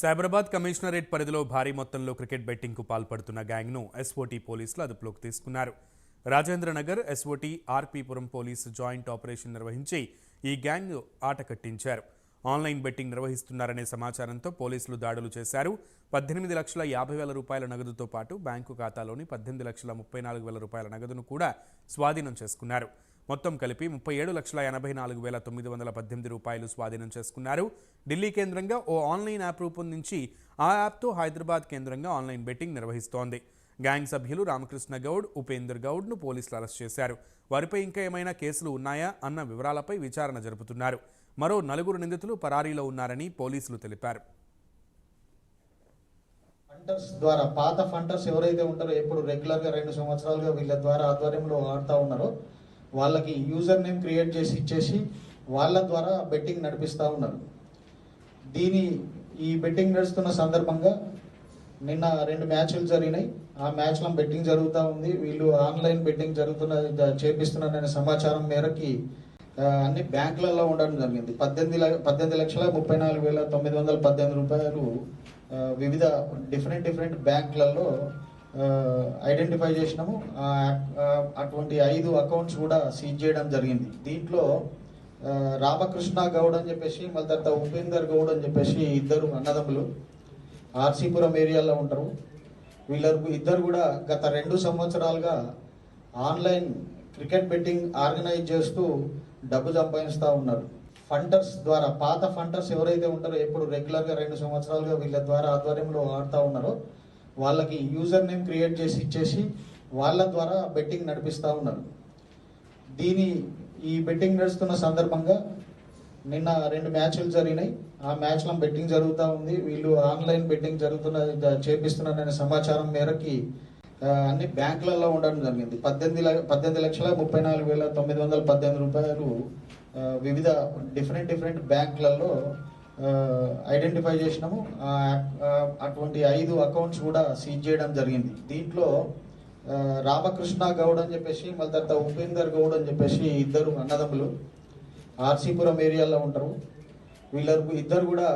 Cyberabad commissionerate పరిధిలో భారీ మొత్తంలో క్రికెట్ బెట్టింగ్కు పాల్పడుతున్న గ్యాంగ్ను ఎస్ఓటీ పోలీసులు అదుపులోకి తీసుకున్నారు. Rajendranagar SOT RP Puram police joint operation నిర్వహించి ఈ గ్యాంగ్ ఆట కట్టించారు. ఆన్లైన్ బెట్టింగ్ నిర్వహిస్తున్నారనే సమాచారంతో పోలీసులు దాడులు చేశారు. పద్దెనిమిది లక్షల యాభై వేల రూపాయల నగదుతో పాటు బ్యాంకు ఖాతాలోని పద్దెనిమిది లక్షల ముప్పై నాలుగు వేల రూపాయల నగదును కూడా స్వాధీనం చేసుకున్నారు. మొత్తం కలిపి ముప్పై ఏడు లక్షల ఎనభై నాలుగు వేల తొమ్మిది వందల పద్దెనిమిది రూపాయలు స్వాధీనం చేసుకున్నారు. ఢిల్లీ కేంద్రంగా ఓ ఆన్లైన్ యాప్ రూపొందించి ఆ యాప్తో హైదరాబాద్ కేంద్రంగా ఆన్లైన్ బెట్టింగ్ నిర్వహిస్తోంది. గ్యాంగ్ సభ్యులు రామకృష్ణ గౌడ్ ఉపేందర్ గౌడ్ను పోలీసులు అరెస్ట్ చేశారు. వారిపై ఇంకా ఏమైనా కేసులు ఉన్నాయా అన్న వివరాలపై విచారణ జరుపుతున్నారు. మరో నలుగురు నిందితులు పరారీలో ఉన్నారని పోలీసులు తెలిపారు. ఫండర్స్ ద్వారా పాత ఫండర్స్ ఎవరైతే ఉంటారో ఎప్పుడు రెగ్యులర్గా రెండు సంవత్సరాలుగా వీళ్ళ ద్వారా ఆధ్వర్యంలో ఆడుతూ ఉన్నారో వాళ్ళకి యూజర్ నేమ్ క్రియేట్ చేసి ఇచ్చేసి వాళ్ళ ద్వారా బెట్టింగ్ నడిపిస్తూ ఉన్నారు. దీని ఈ బెట్టింగ్ నడుస్తున్న సందర్భంగా నిన్న రెండు మ్యాచ్లు జరిగినాయి. ఆ మ్యాచ్లో బెట్టింగ్ జరుగుతూ ఉంది. వీళ్ళు ఆన్లైన్ బెట్టింగ్ జరుగుతున్న చేపిస్తున్నారనే సమాచారం మేరకి అన్ని బ్యాంకులలో ఉండడం జరిగింది. పద్దెనిమిది పద్దెనిమిది లక్షల ముప్పై నాలుగు వేల తొమ్మిది వందల పద్దెనిమిది రూపాయలు వివిధ డిఫరెంట్ డిఫరెంట్ బ్యాంకులలో ఐడెంటిఫై చేసినాము. అటువంటి ఐదు అకౌంట్స్ కూడా సీజ్ చేయడం జరిగింది. దీంట్లో రామకృష్ణ గౌడ్ అని చెప్పేసి మళ్ళీ తర్వాత ఉపేందర్ గౌడ్ అని చెప్పేసి ఇద్దరు అన్నదమ్ములు. ఆర్సీపురం ఏరియాలో ఉంటారు. వీళ్ళకు ఇద్దరు కూడా గత రెండు సంవత్సరాలుగా ఆన్లైన్ క్రికెట్ బెట్టింగ్ ఆర్గనైజ్ చేస్తూ డబ్బు సంపాదిస్తూ ఉన్నారు. ఫంటర్స్ ద్వారా పాత ఫంటర్స్ ఎవరైతే ఉంటారో ఎప్పుడు రెగ్యులర్గా రెండు సంవత్సరాలుగా వీళ్ళ ద్వారా ఆధ్వర్యంలో ఆడుతూ ఉన్నారో వాళ్ళకి యూజర్ నేమ్ క్రియేట్ చేసి ఇచ్చేసి వాళ్ళ ద్వారా బెట్టింగ్ నడిపిస్తూ ఉన్నారు. దీని ఈ బెట్టింగ్ నడుస్తున్న సందర్భంగా నిన్న రెండు మ్యాచ్లు జరిగినాయి. ఆ మ్యాచ్లో బెట్టింగ్ జరుగుతూ ఉంది. వీళ్ళు ఆన్లైన్ బెట్టింగ్ జరుగుతున్న చేపిస్తున్నారనే సమాచారం మేరకి అన్ని బ్యాంకులలో ఉండడం జరిగింది. పద్దెనిమిది పద్దెనిమిది లక్షల ముప్పై నాలుగు వేల తొమ్మిది వందల పద్దెనిమిది రూపాయలు వివిధ డిఫరెంట్ డిఫరెంట్ బ్యాంకులలో ఐడెంటిఫై చేసినాము. అటువంటి ఐదు అకౌంట్స్ కూడా సీజ్ చేయడం జరిగింది. దీంట్లో రామకృష్ణ గౌడ్ అని చెప్పేసి మళ్ళీ తర్వాత ఉపేందర్ గౌడ్ అని చెప్పేసి ఇద్దరు అన్నదమ్ములు. ఆర్సీపురం ఏరియాలో ఉంటారు. వీళ్ళ ఇద్దరు కూడా